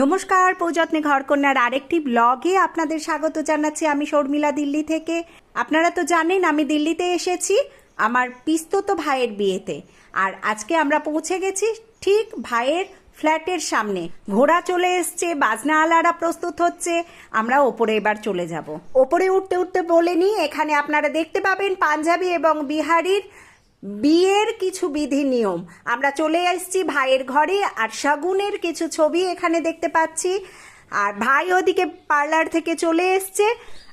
নমস্কার পৌযত্নে ঘরকন্যার আরেকটি ব্লগে আপনাদের স্বাগত জানাচ্ছি আমি শর্মিলা দিল্লি থেকে। আপনারা তো জানেন আমি দিল্লিতে এসেছি আমার পিস্তত ভাইয়ের বিয়েতে। আর আজকে আমরা পৌঁছে গেছি ঠিক ভাইয়ের ফ্ল্যাটের সামনে। ঘোড়া চলে এসছে বাজনাওয়ালারা প্রস্তুত হচ্ছে, আমরা ওপরে এবার চলে যাব। ওপরে উঠতে উঠতে বলে বলেনি এখানে আপনারা দেখতে পাবেন পাঞ্জাবি এবং বিহারির বিয়ের কিছু বিধি নিয়ম। আমরা চলে এসেছি ভাইয়ের ঘরে, আর শগুনের কিছু ছবি এখানে দেখতে পাচ্ছি। আর ভাই ওদিকে পার্লার থেকে চলে এসছে।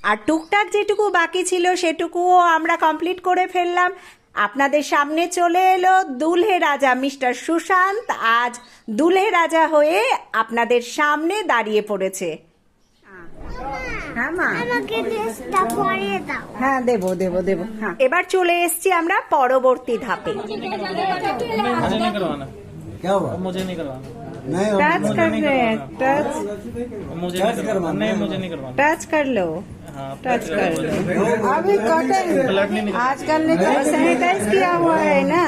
আর টুকটাক যেটুকু বাকি ছিল সেটুকুও আমরা কমপ্লিট করে ফেললাম। আপনাদের সামনে চলে এলো দুলহে রাজা মিস্টার সুশান্ত। আজ দুলহে রাজা হয়ে আপনাদের সামনে দাঁড়িয়ে পড়েছে। হ্যাঁ মা আমাকে ড্রেসটা পরিয়ে দাও হ্যাঁ দেবো দেবো দেবো হ্যাঁ এবার চলে এসেছি আমরা পরবর্তী ধাপে मुझे नहीं करवाना क्या हुआ मुझे नहीं करवाना नहीं हो- टच कर रहे हैं टच मुझे टच नहीं करवाना करवाना नहीं है। मुझे नहीं करवाना टच कर लो हाँ टच कर लो अभी कटेंगे ब्लड नहीं निकल आजकल ने तो सैनिटाइज किया हुआ है ना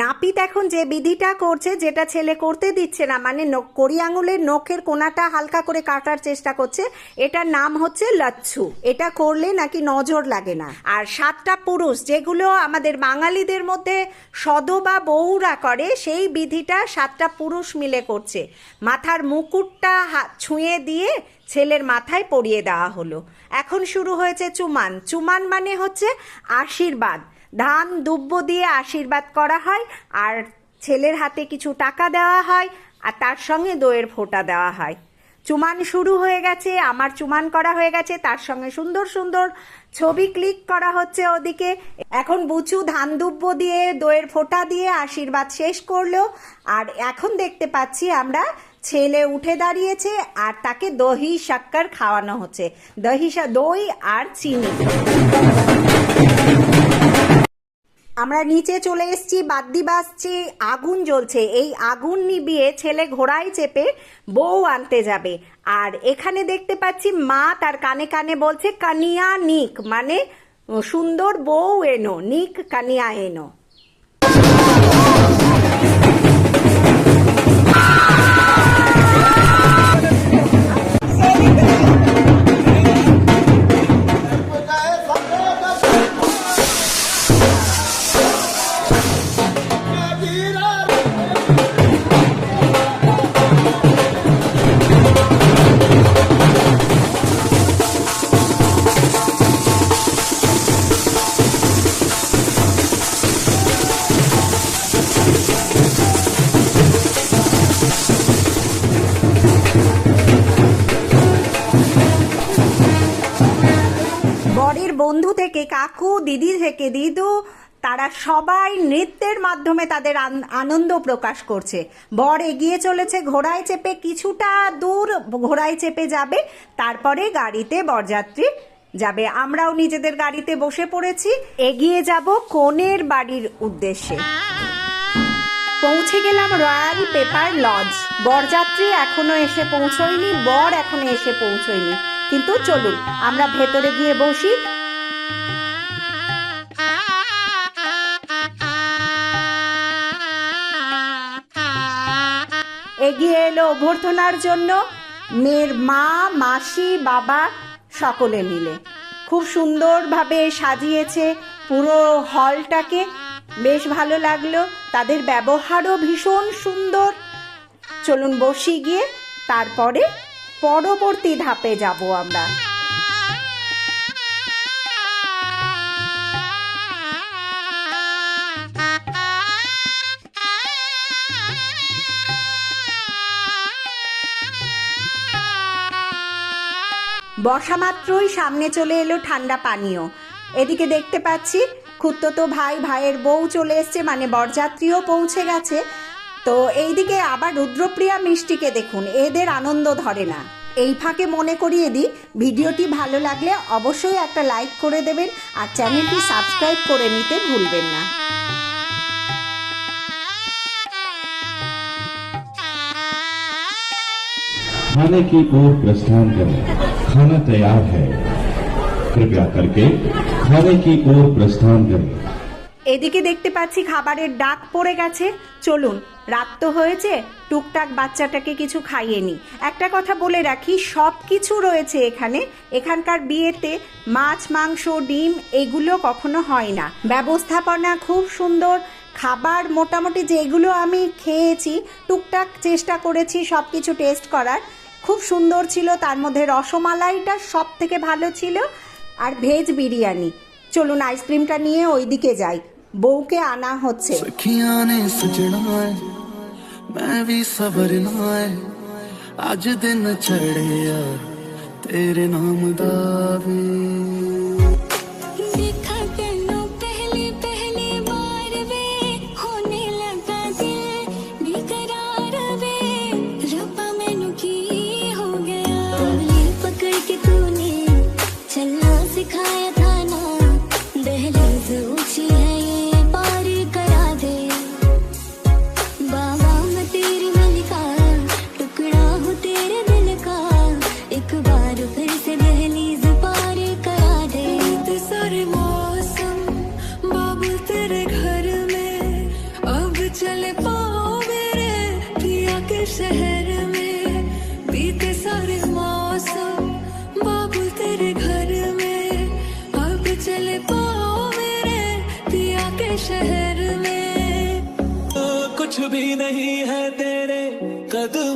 নাপিত এখন যে বিধিটা করছে যেটা ছেলে করতে দিচ্ছে না মানে নখ- কড়ি আঙুলের নখের কোনাটা হালকা করে কাটার চেষ্টা করছে এটার নাম হচ্ছে লচ্ছু এটা করলে নাকি নজর লাগে না আর সাতটা পুরুষ যেগুলো আমাদের বাঙালিদের মধ্যে সদবা বউরা করে সেই বিধিটা সাতটা পুরুষ মিলে করছে মাথার মুকুটটা হা- ছুঁয়ে দিয়ে ছেলের মাথায় পরিয়ে দেওয়া হলো। এখন শুরু হয়েছে চুমান চুমান মানে হচ্ছে আশীর্বাদ। ধান দুব্য দিয়ে আশীর্বাদ করা হয়, আর ছেলের হাতে কিছু টাকা দেওয়া হয়, আর তার সঙ্গে দইয়ের ফোঁটা দেওয়া হয়। চুমান শুরু হয়ে গেছে, আমার চুমান করা হয়ে গেছে, তার সঙ্গে সুন্দর সুন্দর ছবি ক্লিক করা হচ্ছে ওদিকে। এখন বুচু ধান দুব্য দিয়ে দইয়ের ফোঁটা দিয়ে আশীর্বাদ শেষ করল, আর এখন দেখতে পাচ্ছি আমরা ছেলে উঠে দাঁড়িয়েছে আর তাকে দহি শক্কর খাওয়ানো হচ্ছে। দহি দই আর চিনি। আমরা নিচে চলে এসেছি বাদ্যি বাজছে, আগুন জ্বলছে। এই আগুন নিবিয়ে ছেলে ঘোড়ায় চেপে বউ আনতে যাবে। আর এখানে দেখতে পাচ্ছি মা তার কানে কানে বলছে, কানিয়া নিক। মানে সুন্দর বউ এনো, নিক কানিয়া এনো। থেকে, কাকু, দিদি থেকে, দিদু, তারা সবাই নৃত্যের মাধ্যমে তাদের আনন্দ প্রকাশ করছে। বর এগিয়ে চলেছে ঘোড়ায় চেপে, কিছুটা দূর ঘোড়ায় চেপে যাবে, তারপরে গাড়িতে বরযাত্রী যাবে। আমরাও নিজেদের গাড়িতে বসে পড়েছি। এগিয়ে যাব কনের বাড়ির উদ্দেশ্যে। পৌঁছে গেলাম রয়্যাল পেপার লজ। বরযাত্রী এখনও এসে পৌঁছয়নি, বর এখনও এসে পৌঁছয়নি। কিন্তু চলুন, আমরা ভেতরে গিয়ে বসি। এগিয়ে এলো অভ্যর্থনার জন্য। মেয়ের মা, মাসি, বাবা সকলে মিলে। খুব সুন্দরভাবে সাজিয়েছে পুরো হলটাকে। বেশ ভালো লাগল। তাদের ব্যবহারও ভীষণ সুন্দর। চলুন বসি গিয়ে, তারপরে পরবর্তী ধাপে যাব আমরা। বসা মাত্রই সামনে চলে এলো ঠান্ডা পানীয় এদিকে দেখতে পাচ্ছি খুত্ততো ভাই ভাইয়ের বউ চলে এসছে মানে বরযাত্রীও পৌঁছে গেছে তো এইদিকে আবার রুদ্রপ্রিয়া মিষ্টিকে দেখুন এদের আনন্দ ধরে না এই ফাঁকে মনে করিয়ে দিই ভিডিওটি ভালো লাগলে অবশ্যই একটা লাইক করে দেবেন আর চ্যানেলটি সাবস্ক্রাইব করে নিতে ভুলবেন না खाने की ओर प्रस्थान करें खाना तैयार है कृपया करके खाने की ओर प्रस्थान करें এদিকে দেখতে পাচ্ছি খাবারের ডাক পড়ে গেছে চলুন রাত তো হয়েছে টুকটাক বাচ্চাটাকে কিছু খাইয়ে নি একটা কথা বলে রাখি সব কিছু রয়েছে এখানে এখানকার বিয়েতে মাছ মাংস ডিম এগুলো কখনো হয় না ব্যবস্থাপনা খুব সুন্দর খাবার মোটামুটি যেগুলো আমি খেয়েছি টুকটাক চেষ্টা করেছি সব কিছু টেস্ট করার খুব সুন্দর ছিল, তার মধ্যে রসমালাইটা সব থেকে ভালো ছিল আর ভেজ বিরিয়ানি। চলুন আইসক্রিমটা নিয়ে ওই দিকে যাই। বউকে আনা হচ্ছে। আজ দিন চড়ে তেরে নাম দাবি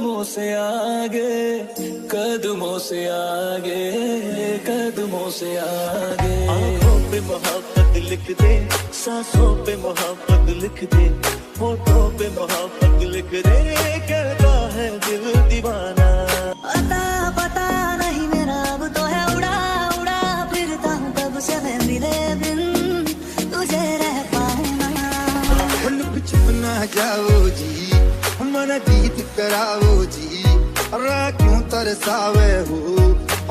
कदमों से आगे कदमों से आगे कदमों से आगे। आँखों पे मोहब्बत लिख दे सांसों पे मोहब्बत लिख दे होठों पे मोहब्बत लिख दे कहता है दिल दीवाना। पता पता नहीं मेरा अब तो है उड़ा उड़ा फिरता हूँ कब से मैं मिले बिन तुझे रह पाऊँ छुप ना जाओ जी। मन जीत कराओ जी। रा क्यों तरसावे हो?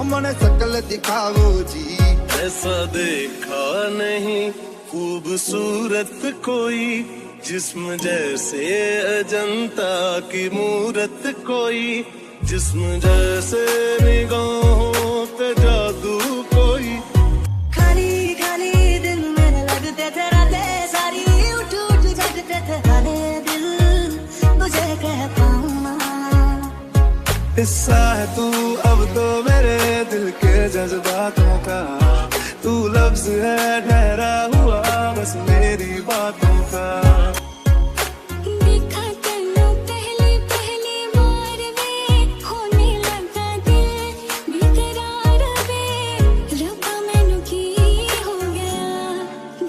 मन सकल दिखाओ जी। ऐसा देखा नहीं खूबसूरत कोई, जिस्म जैसे अजंता की मूरत कोई, जिस्म जैसे निगाहों पे जादू हिस्सा है तू अब तो मेरे दिल के जज्बातों का तू लफ्ज है ठहरा हुआ बस मेरी बातों का देखा तेनू पहली पहली बार वे होने लगा दिल बेकरार वे रब्बा मैनू की हो गया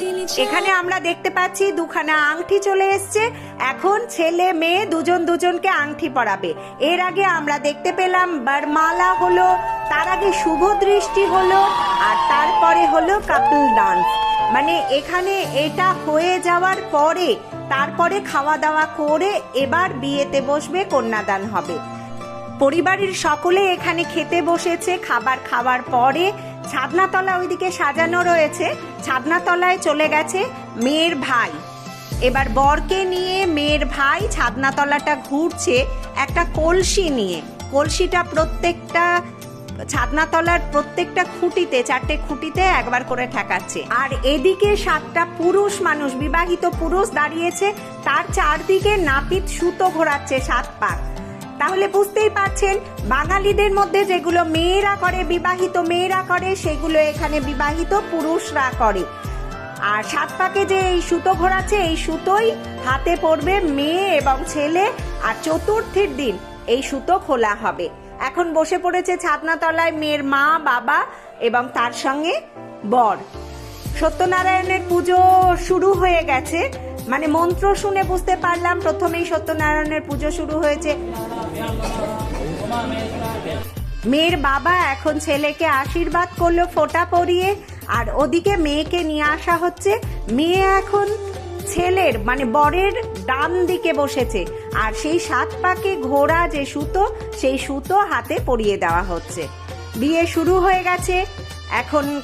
दिल এখানে আমরা দেখতে পাচ্ছি দুখানা আংটি চলে এসছে এখন ছেলে মেয়ে দুজন দুজনকে আংটি পরাবে। এর আগে আমরা দেখতে পেলাম বরমালা হলো, তার আগে শুভ দৃষ্টি হলো, আর তারপরে হলো কাপল ডান্স। মানে এখানে এটা হয়ে যাওয়ার পরে, তারপরে খাওয়া দাওয়া করে এবার বিয়েতে বসবে, কন্যাদান হবে। পরিবারের সকলে এখানে খেতে বসেছে, খাবার খাওয়ার পরে ছাদনাতলা ওইদিকে সাজানো রয়েছে। ছাদনাতলায় চলে গেছে মেয়ের ভাই। এবার বরকে নিয়ে মেয়ের ভাই ছাদনাতলাটা ঘুরছে একটা কলসি নিয়ে। কলসিটা প্রত্যেকটা, ছাদনাতলার প্রত্যেকটা খুঁটিতে, চারটে খুঁটিতে একবার করে ঠেকাচ্ছে। আর এদিকে সাতটা পুরুষ মানুষ, বিবাহিত পুরুষ দাঁড়িয়েছে, তার চারদিকে নাপিত সুতো ঘোরাচ্ছে সাত পাক। তাহলে বুঝতেই পারছেন, বাঙালিদের মধ্যে যেগুলো মেয়েরা করে, বিবাহিত মেয়েরা করে, সেগুলো এখানে বিবাহিত পুরুষরা করে। আর সাত পাকে যে এই সুতো ঘোরাচ্ছে, এই সুতোই হাতে পড়বে মেয়ে এবং ছেলে, আর চতুর্থীর দিন এই সুতো খোলা হবে। এখন বসে পড়েছে ছাদনাতলায় মেয়ের মা, বাবা এবং তার সঙ্গে বর। সত্যনারায়ণের পুজো শুরু হয়ে গেছে। মানে মন্ত্র শুনে বুঝতে পারলাম, প্রথমেই সত্যনারায়ণের পুজো শুরু হয়েছে। মেয়ের বাবা এখন ছেলেকে আশীর্বাদ করল ফোঁটা পরিয়ে। আর ওদিকে মেয়েকে নিয়ে আসা হচ্ছে। মেয়ে এখন ছেলের মানে বরের ডান দিকে বসেছে। আর সেই সাত পাকে ঘোড়া যে সুতো, সেই সুতো হাতে পরিয়ে দেওয়া হচ্ছে। বিয়ে শুরু হয়ে গেছে। এখন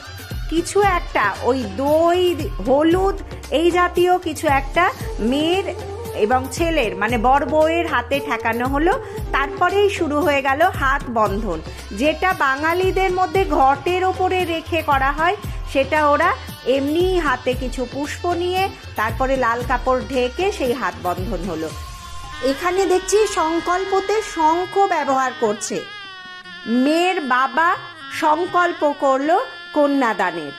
কিছু একটা, ওই দই, হলুদ, এই জাতীয় কিছু একটা মেয়ের এবং ছেলের মানে বর বউয়ের হাতে ঠেকানো হলো। তারপরেই শুরু হয়ে গেল হাত বন্ধন। যেটা বাঙালিদের মধ্যে ঘটের ওপরে রেখে করা হয় সেটা ওরা এমনি হাতে কিছু পুষ্প নিয়ে, তারপরে লাল কাপড় ঢেকে সেই হাত বন্ধন হলো। এখানে দেখছি সংকল্পতে শঙ্খ ব্যবহার করছে। মেয়ের বাবা সংকল্প করল কন্যাদানের।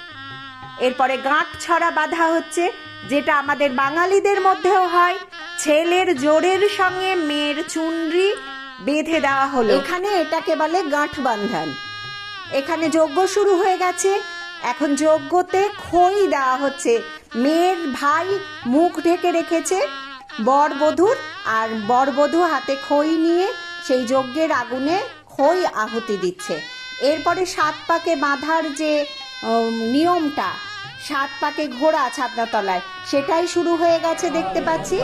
এরপরে গাঁট ছড়া বাঁধা হচ্ছে, যেটা আমাদের বাঙালিদের মধ্যেও হয়। ছেলের জোরের সঙ্গে মেয়ের চুনরি বেঁধে দেওয়া হলো। এখানে এটাকে বলে গাঁঠ বান্ধান। এখানে যজ্ঞ শুরু হয়ে গেছে। এখন যজ্ঞতে খই দেওয়া হচ্ছে। মেয়ের ভাই মুখ ঢেকে রেখেছে বর বধূর আর বর বধূ হাতে খই নিয়ে সেই যজ্ঞের আগুনে খই আহুতি দিচ্ছে। এরপরে সাত পাকে বাঁধার যে নিয়মটা সাত পাকে ঘোড়া ছাদনা তলায় সেটাই শুরু হয়ে গেছে দেখতে পাচ্ছি।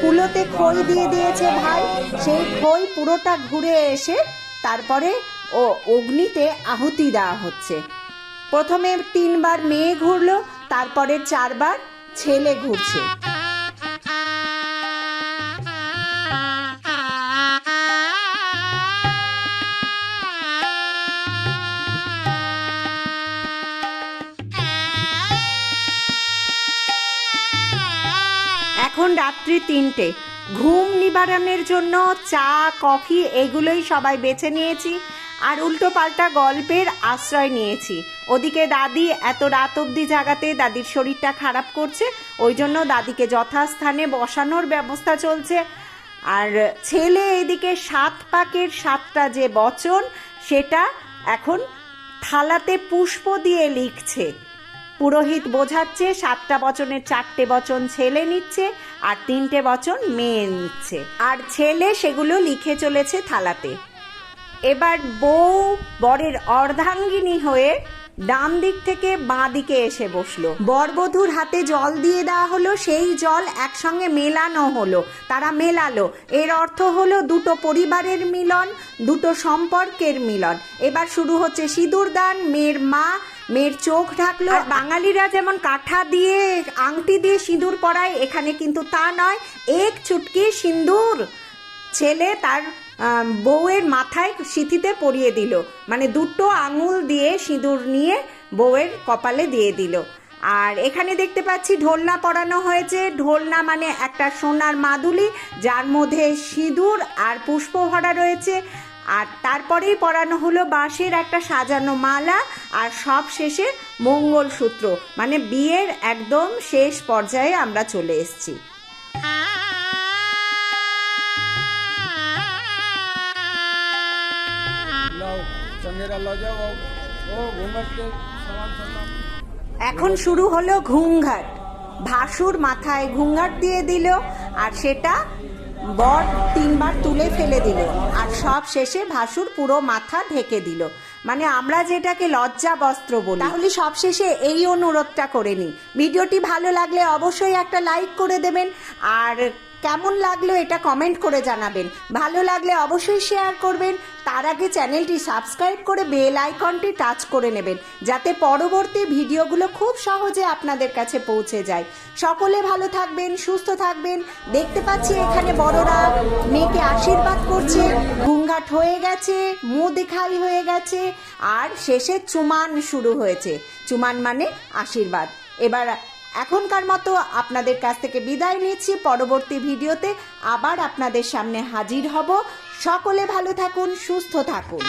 কুলোতে খই দিয়ে দিয়েছে ভাই, সেই খই পুরোটা ঘুরে এসে তারপরে ও, অগ্নিতে আহুতি দেওয়া হচ্ছে। প্রথমে তিনবার মেয়ে ঘুরলো, তারপরে চারবার ছেলে ঘুরছে। এখন রাত্রি তিনটে। ঘুম নিবারণের জন্য চা, কফি, এগুলোই সবাই বেছে নিয়েছি। আর উল্টো পাল্টা গল্পের আশ্রয় নিয়েছি। ওদিকে দাদি এত রাত অবধি জাগাতে দাদির শরীরটা খারাপ করছে, ওই জন্য দাদিকে যথাস্থানে বসানোর ব্যবস্থা চলছে। আর ছেলে এদিকে সাত পাকের সাতটা যে বচন, সেটা এখন থালাতে পুষ্প দিয়ে লিখছে। পুরোহিত বোঝাচ্ছে সাতটা বচনের চারটে বচন ছেলে নিচ্ছে আর তিনটে বচন মেয়ে নিচ্ছে। আর ছেলে সেগুলো লিখে চলেছে থালাতে। এবার বউ বরের অর্ধাঙ্গিনী হয়ে ডান দিক থেকে বাঁ দিকে এসে বসল। বরবধূর হাতে জল দিয়ে দেওয়া হলো, সেই জল একসঙ্গে মেলানো হলো। তারা মেলালো। এর অর্থ হলো দুটো পরিবারের মিলন, দুটো সম্পর্কের মিলন। এবার শুরু হচ্ছে সিঁদুর দান, মেয়ের মা, মেয়ের চোখ ঢাকলো। আর বাঙালিরা যেমন কাঠা দিয়ে আংটি দিয়ে সিঁদুর পরায়, এখানে কিন্তু তা নয়। এক চুটকি সিন্দুর ছেলে তার বউয়ের মাথায় সিথিতে পরিয়ে দিল। মানে দুটো আঙুল দিয়ে সিঁদুর নিয়ে বউয়ের কপালে দিয়ে দিল। আর এখানে দেখতে পাচ্ছি ঢোলনা পরানো হয়েছে। ঢোলনা মানে একটা সোনার মাদুলি, যার মধ্যে সিঁদুর আর পুষ্প ভরা রয়েছে। আর তারপরেই পরানো হলো বাঁশের একটা সাজানো মালা আর সব শেষে মঙ্গলসূত্র। মানে বিয়ের একদম শেষ পর্যায়ে আমরা চলে এসেছি। चंगेरा लो जाओ ओ घूमट के सामान सामान এখন শুরু হলো ঘুংঘাট ভাসুর মাথায় ঘুংঘাট দিয়ে দিল আর সেটা বর তিনবার তুলে ফেলে দিল আর সব শেষে ভাসুর পুরো মাথা ঢেকে দিল মানে আমরা যেটাকে লজ্জা বস্ত্র বলি তাহলে সব শেষে এই অনুরোধটা করে নিই ভিডিওটি ভালো লাগলে অবশ্যই একটা লাইক করে দেবেন আর কেমন লাগল এটা কমেন্ট করে জানাবেন। ভালো লাগলে অবশ্যই শেয়ার করবেন। তার আগে চ্যানেলটি সাবস্ক্রাইব করে বেল আইকনটি টাচ করে নেবেন, যাতে পরবর্তী ভিডিওগুলো খুব সহজে আপনাদের কাছে পৌঁছে যায়। সকলে ভালো থাকবেন, সুস্থ থাকবেন। দেখতে পাচ্ছি এখানে বড়রা মেয়েকে আশীর্বাদ করছে। ঘুঙ্গাট হয়ে গেছে, মুখ দেখাই হয়ে গেছে, আর শেষে চুমান শুরু হয়েছে। চুমান মানে আশীর্বাদ। এবার এখনকার মতো আপনাদের কাছ থেকে বিদায় নিচ্ছি। পরবর্তী ভিডিওতে আবার আপনাদের সামনে হাজির হব। সকলে ভালো থাকুন, সুস্থ থাকুন।